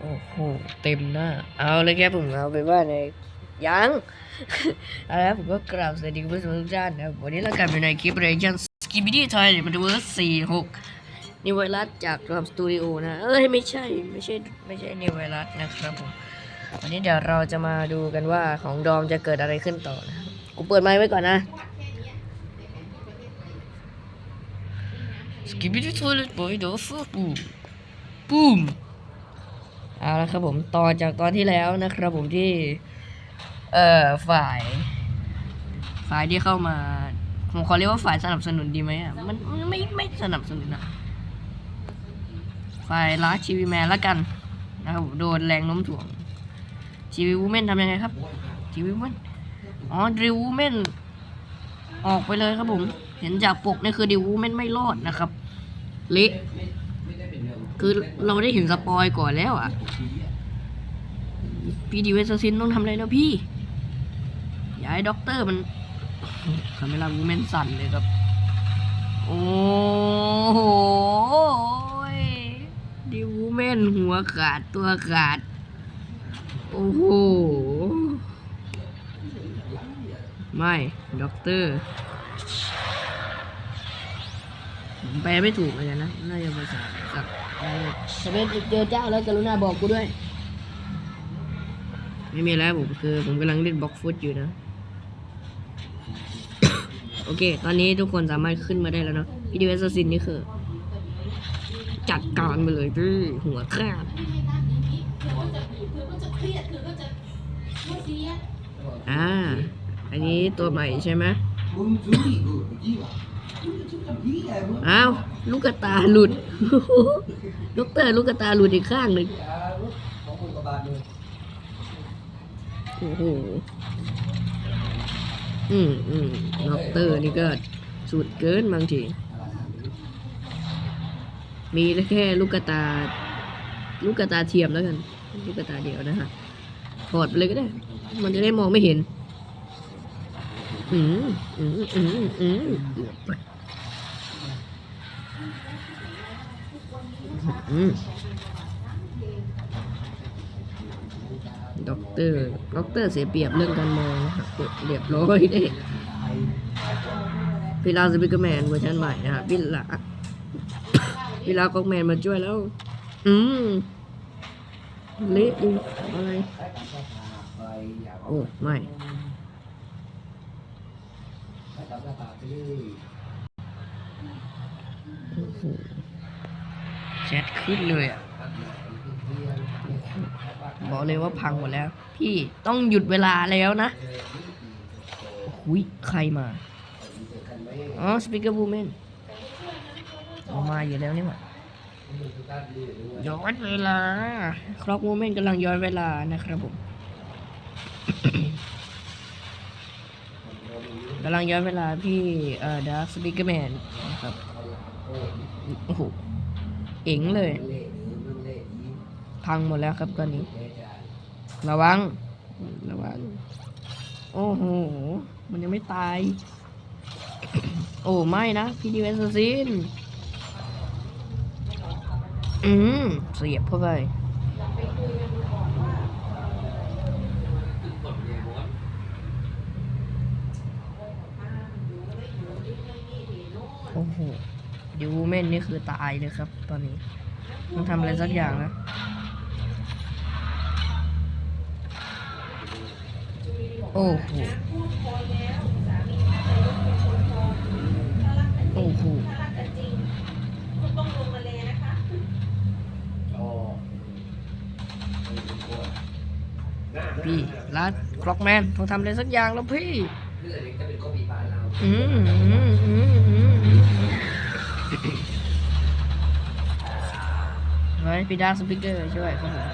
โอ้โห เต็มหน้า เอาเลยแค่ผมเอาไปว่าในยังเอาละผมก็กราบสวัสดีคุณผู้ชมทุกท่านนะวันนี้เรากลับอยู่ในคลิปเรชั่นสกิบิดี้ทอยมันเวอร์สี่หกนิวไวรัสจากทำสตูดิโอนะ เอ้ยไม่ใช่ไม่ใช่ไม่ใช่นิวไวรัสนะครับผมวันนี้เดี๋ยวเราจะมาดูกันว่าของดอมจะเกิดอะไรขึ้นต่อนะกูเปิดไมค์ไว้ก่อนนะสกิบิดี้ทอยบอยดอฟปูปูม เอาละครับผมต่อจากตอนที่แล้วนะครับผมที่ เอ่อฝ่าย ฝ่ายที่เข้ามาผมขอเรียกว่าฝ่ายสนับสนุนดีไหมอะมันไม่ไม่สนับสนุนอะฝ่ายล้าชีวีแมนละกันนะครับผมโดนแรงโน้มถ่วงชีวีวูแมนทำยังไงครับชีวีวูแมนอ๋อดิววูแมนออกไปเลยครับผม เห็นจากปกนี่คือดิววูแมนไม่รอดนะครับเละ คือเราได้เห็นสปอยก่อนแล้วอะ พี่ดีเวสซินต้องทำอะไรแล้วพี่อย่าให้ด็อกเตอร์มันคาเมลาวูแมนสั่นเลยครับ โอ้โหดิวูแมนหัวขาดตัวขาด โอ้โห ไม่ด็อกเตอร์ผมแปลไม่ถูกเลยนะ น่าจะภาษา ถ้าเป็นเจอเจ้าแล้วกรุณาบอกกูด้วย ไม่มีแล้วผมคือผมกำลังเล่นบล็อกฟุตอยู่นะ โอเค ตอนนี้ทุกคนสามารถขึ้นมาได้แล้วเนาะวิดีโอสซินนี่คือ จัดการไปเลยพี่หัวขาดอ่า อันนี้ตัวใหม่ใช่ไหม อ้าวลูกกระตาหลุดลูกเตอร์ลูกกระตาหลุดอีกข้างหนึ่งโอ้โหอืมอืมด็อกเตอร์นี่ก็สุดเกินบางทีมีแค่ลูกกระตา ลูกระตาเทียมแล้วกัน ลูกกระตาเดียวนะฮะถอดไปเลยก็ได้ มันจะได้มองไม่เห็น อืมอืมอืมอืมอืมด็อกเตอร์ ด็อกเตอร์เสียเปรียบเรื่องการมองนะครับเรียบร้อยเด้พิลาสปิกแมนเวอร์ชันใหม่นะครับพิลาพิลาก็แมนมาช่วยแล้ว อืมเละดิอะไร โอ้ ไม่ โอ้โห แชทขึ้นเลยอะ บอกเลยว่าพังหมดแล้ว พี่ต้องหยุดเวลาแล้วนะหุยใครมา อ๋อสปีกเกอร์บูแมนมาอยู่แล้วนี่หว่าย้อนเวลา คล็อกบูแมนกำลังย้อนเวลานะครับผมำลังย้อนเวลาพี่เอ่อดาร์คสปีกเกอร์แมนนะครับ โอ้โห เอ๋งเลย พังหมดแล้วครับตอนนี้ ระวัง ระวัง โอ้โห มันยังไม่ตาย โอ้ไม่นะ พี่ดีเวนซ์ซินอืม เสียบเข้าไป โอ้โหดิวเมนนี่คือตายเลยครับ ตอนนี้ต้องทำอะไรสักอย่างนะโอ้โหโอ้โหพี่รัดคล็อกแมนต้องทำอะไรสักอย่างแล้วพี่ ไว้พี่ดาสปิเกอร์ช่วยครับผม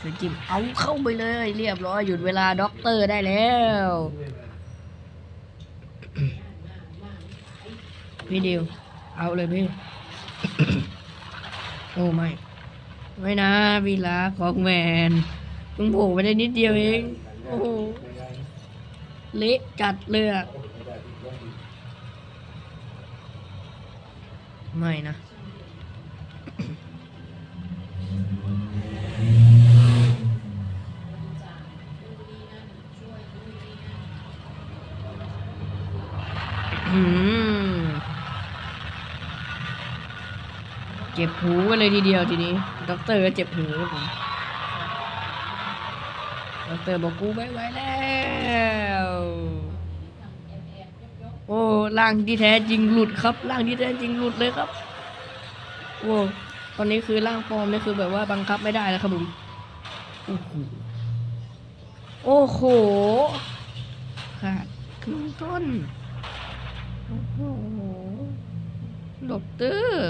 ช่วยจิ้มเอาเข้าไปเลย เรียบร้อยหยุดเวลาด็อกเตอร์ได้แล้วพี่ดิวเอาเลยพี่ โอ้ไม่ ไม่นะพี่ลาของแมนเพิ่งโผล่ไปได้นิดเดียวเอง โอ้เละจัดเลยอะ ไม่นะอืมเจ็บหูกันเลยทีเดียวทีนี้ ด็อกเตอร์ก็เจ็บหูครับผมด็อกเตอร์บอกกูไม่ไหวแล้ว โอ้ร่างที่แท้จริงหลุดครับร่างที่แท้จริงหลุดเลยครับโอ้ตอนนี้คือร่างปลอมนี่คือแบบว่าบังคับไม่ได้แล้วครับผมโอ้โหโอ้โหขาดครึ่งต้นโอ้โหด็อกเตอร์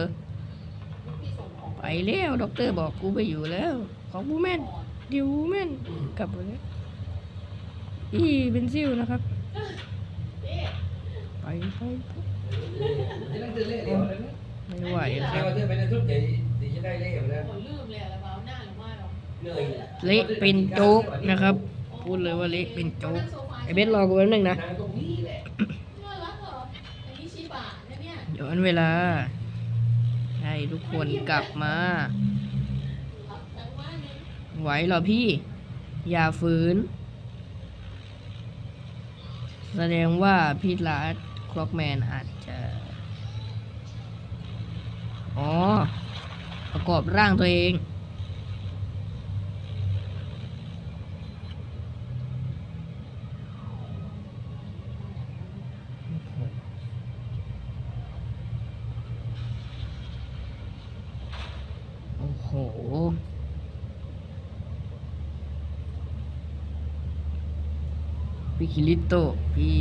ไปแล้วด็อกเตอร์บอกกูไปอยู่แล้ว ของบูแมนดิวแมนกลับไปแล้วอีเป็นซิวนะครับ ไปไปไม่ไหวแล้ว ลืมเลยแล้วหน้าหรือไม่หรอเละเป็นโจ๊กนะครับ พูดเลยว่าเละเป็นโจ๊กไอเบสรอกูแป๊บนึงนะน่ารักเหรออันนี้ชิบะนะเนี่ยย้อนเวลา ให้ทุกคนกลับมา รักจังว่าเนี่ยไหวเหรอพี่ อย่าฝืน แสดงว่าพี่ลาด คล็อกแมนอาจจะ อ๋อ ประกอบร่างตัวเองโอ้โหพี่คิริโตพี่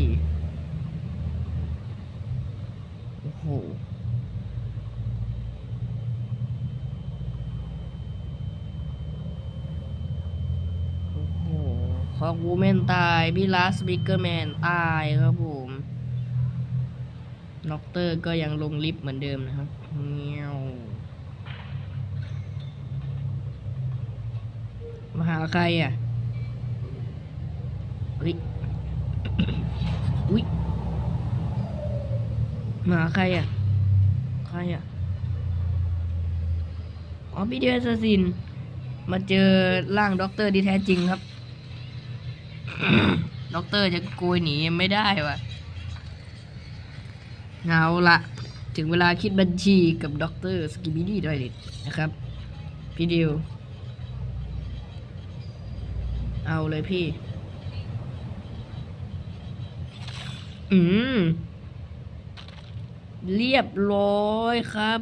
โอ้โห โอ้โห คอก วูแมนตายพี่ลาสบิกเกอร์แมนตายครับผมน็อกเตอร์ก็ยังลงลิฟต์เหมือนเดิมนะครับเงี้ยวมาหาใครอะเฮ้ยอุ้ยมาหาใครอะ ใครอะ อ๋อพี่เดียสซิน มาเจอร่างด็อกเตอร์ที่แท้จริงครับ ด็อกเตอร์จะโกยหนีไม่ได้วะเอาละถึงเวลาคิดบัญชีกับด็อกเตอร์สกิบิดี้ดอยเด็ดนะครับ พี่ดิว เอาเลยพี่ อืม เรียบร้อยครับ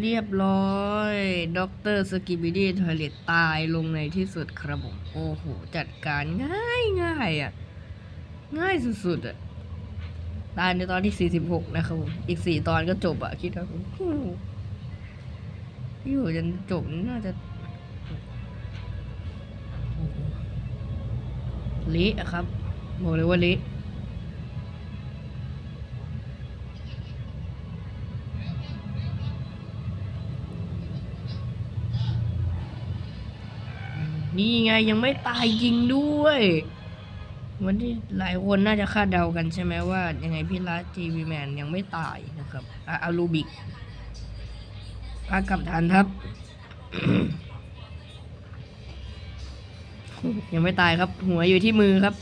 เรียบร้อยด็อกเตอร์สกิบิดี้ทอยเลตตายลงในที่สุดครับผม โอ้โห จัดการง่ายง่ายอะ ง่ายสุดๆอะ ตายในตอนที่ 46 นะครับผม อีก 4 ตอนก็จบอะ คิดครับผมโอ้โหอยู่จนจบน่าจะโอ้โหเละอะครับ บอกเลยว่าเละ นี่ไงยังไม่ตายจริงด้วย วันที่หลายคนน่าจะคาดเดากันใช่ไหมว่า ยังไงพี่รัสทีวีแมนยังไม่ตายนะครับอะอารูบิกพากับทันครับ ยังไม่ตายครับ หัวอยู่ที่มือครับ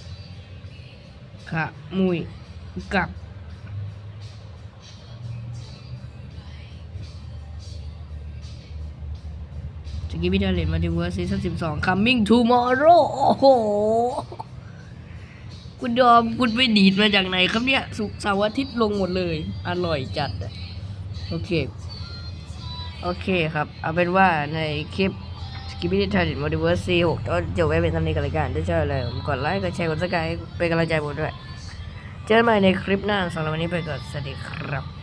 ค่ะมุยกลับ กิบิดาเลนมาดิเวอร์ซีซั่นสิบสอง coming tomorrow โอ้โห คุณดอมคุณไปดีดมาจากไหนครับเนี่ย สุกเสาร์อาทิตย์ลงหมดเลย อร่อยจัด โอเค โอเคครับ เอาเป็นว่าในคลิปสกิปปี้ดิทาริทมัลติเวิร์ซีหกก็จบไว้เป็นเท่านี้กันเลยกันถ้าชอบอะไรผมกดไลค์ กดแชร์ กดสไครต์เป็นกำลังใจผมด้วย เจอกันใหม่ในคลิปหน้าสำหรับวันนี้ไปก่อน สวัสดีครับ